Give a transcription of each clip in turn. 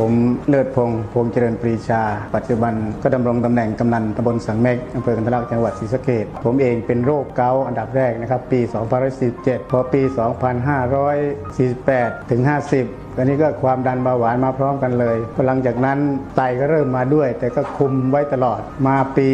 ผมเลิศพงษ์พงษ์เจริญปรีชา ปัจจุบันก็ดำรงตำแหน่งกำนันตำบลสังเมกอำเภอกันทะลักจังหวัดศรีสะเกดผมเองเป็นโรคเกาต์อันดับแรกนะครับ ปี 2547 พอปี 2548 ถึง 50 ตอนนี้ก็ความดันเบาหวานมาพร้อมกันเลยพอหลังจากนั้นไตก็เริ่มมาด้วย แต่ก็คุมไว้ตลอดมาปี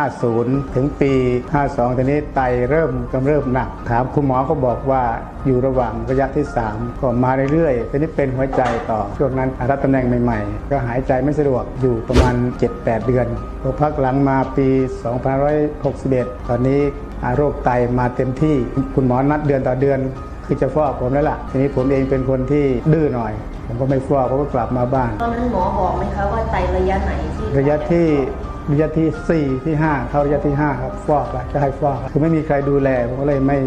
50 ถึงปี 52 ตอนนี้ไตเริ่มกำเริบหนัก ถามคุณหมอก็บอกว่าอยู่ระหว่างระยะที่ 3 ก็มาเรื่อยๆตอนนี้เป็นหัวใจต่อ ช่วงนั้นรับตำแหน่งใหม่ๆ ก็หายใจไม่สะดวกอยู่ประมาณ 7-8 เดือนพอพักหลังมาปี 2561 ตอนนี้โรคไตมาเต็มที่คุณหมอนัดเดือนต่อเดือน คือจะฟอกผมแล้วล่ะ ทีนี้ผมเองเป็นคนที่ดื้อหน่อย ผมก็ไม่ฟอกผมก็กลับมาบ้าน ตอนนั้นหมอบอกไหมคะว่าไตระยะไหนที่ระยะที่ระยะที่ 4 ที่ 5 เข้าระยะที่ 5 ครับ ฟอกแล้วจะให้ฟอก คือไม่มีใครดูแล ผมก็เลยไม่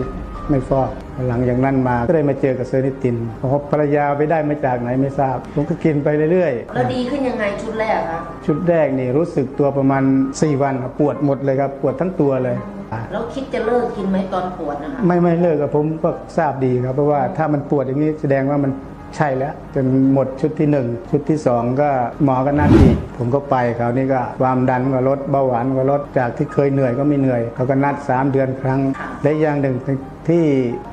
ไม่ฟอก หลังอย่างนั้นมาก็เลยมาเจอกับเซอร์นิตินเพราะภรรยาไปได้มาจากไหนไม่ทราบ ผมก็กินไปเรื่อยแล้วดีขึ้นยังไงชุดแรกคะๆชุดแรกนี่รู้สึกตัวประมาณ 4 วันครับปวดหมดเลยครับ ปวดทั้งตัวเลย แล้วคิดจะเลิกกินไหมตอนปวดนะคะไม่ไม่เลิกกับผมก็ทราบดีครับ เพราะว่าถ้ามันปวดอย่างนี้แสดงว่ามันใช่แล้วจนหมดชุดที่หนึ่งชุดที่สองก็หมอก็นัดอีกผมก็ไปคราวนี้ก็ความดันก็ลดเบาหวานก็ลดจากที่เคยเหนื่อยก็ไม่เหนื่อยเขาก็นัด 3 เดือนครั้งและอย่างหนึ่งที่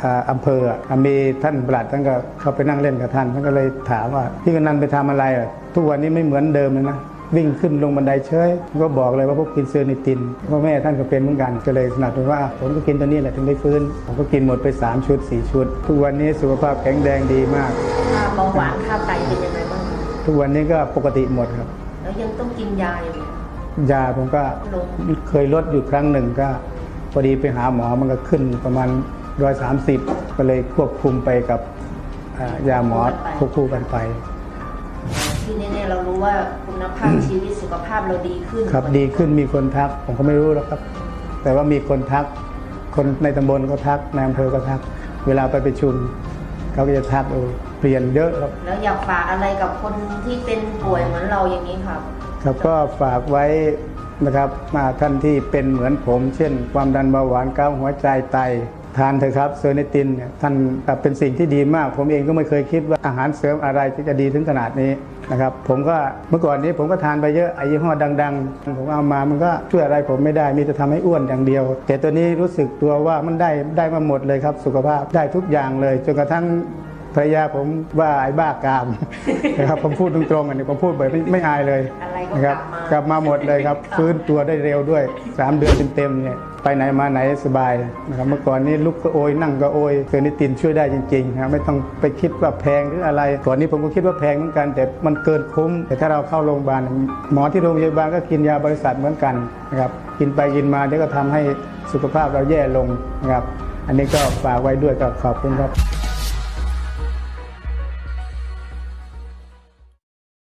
อ่าอำเภออะมีท่านปลัดท่านก็เข้าไปนั่งเล่นกับท่านท่านก็เลยถามว่าพี่กนันไปทำอะไรอะทุกวันนี้ไม่เหมือนเดิมเลยนะ วิ่งขึ้นลงบันไดเฉยก็บอกเลยว่าพวกกินเซอร์นิตินพ่อแม่ท่านก็เป็นเหมือนกันก็เลยสนับสนุนว่าผมก็กินตัวนี้แหละถึงได้ฟื้น ผมก็กินหมดไป 3 ชุด 4 ชุด ทุกวันนี้สุขภาพแข็งแรงดีมากค่าเบาหวานค่าไตเป็นยังไงบ้างคะทุกวันนี้ก็ปกติหมดครับ แล้วยังต้องกินยาอยู่ไหมยาผมก็ลงเคยลดอยู่ครั้งหนึ่งก็พอดีไปหาหมอมันก็ขึ้นประมาณ130ก็เลยควบคุมไปกับอ่ายาหมอควบคู่กันไป ที่แน่ๆเรารู้ว่าคุณภาพชีวิตสุขภาพเราดีขึ้นครับดีขึ้นมีคนทัก ผมก็ไม่รู้หรอกครับ แต่ว่ามีคนทัก คนในตำบลก็ทักในอำเภอก็ทัก เวลาไปประชุมเขาก็จะทักเออเปลี่ยนเยอะครับแล้วอยากฝากอะไรกับคนที่เป็นป่วยเหมือนเราอย่างนี้ครับ ครับก็ฝากไว้นะครับมาท่านที่เป็นเหมือนผม เช่น ความดันเบาหวานเกาต์หัวใจไต ทานเถอะครับเซอร์เนตินเนี่ยท่านเป็นสิ่งที่ดีมาก ผมเองก็ไม่เคยคิดว่าอาหารเสริมอะไรที่จะดีถึงขนาดนี้นะครับผมก็เมื่อก่อนนี้ผมก็ทานไปเยอะไอ้ยี่ห้อดัง ๆ ผมเอามามันก็ช่วยอะไรผมไม่ได้มีแต่ทำให้อ้วนอย่างเดียว แต่ตัวนี้รู้สึกตัวว่ามันได้ได้มาหมดเลยครับสุขภาพได้ทุกอย่างเลยจนกระทั่ง ภรรยาผมว่าไอ้บ้ากามนะครับผมพูดตรงๆอันนี้ผมพูดแบบไม่ไม่อายเลยอะไรก็นะครับกลับมากลับมาหมดเลยครับฟื้นตัวได้เร็วด้วย 3 เดือนเต็มๆเนี่ยไปไหนมาไหนสบายนะครับเมื่อก่อนนี้ลุกก็โอยนั่งก็โอยเซอร์นิตินช่วยได้จริงๆนะครับไม่ต้องไปคิดว่าแพงหรืออะไรก่อนนี้ผมก็คิดว่าแพงเหมือนกัน แต่มันเกินคุ้ม แต่ถ้าเราเข้าโรงพยาบาลหมอที่โรงพยาบาลก็กินยาบริษัทเหมือนกันนะครับกินไปกินมาเดี๋ยวก็ทำให้สุขภาพเราแย่ลงนะครับอันนี้ก็ฝากไว้ด้วยก็ขอบคุณครับ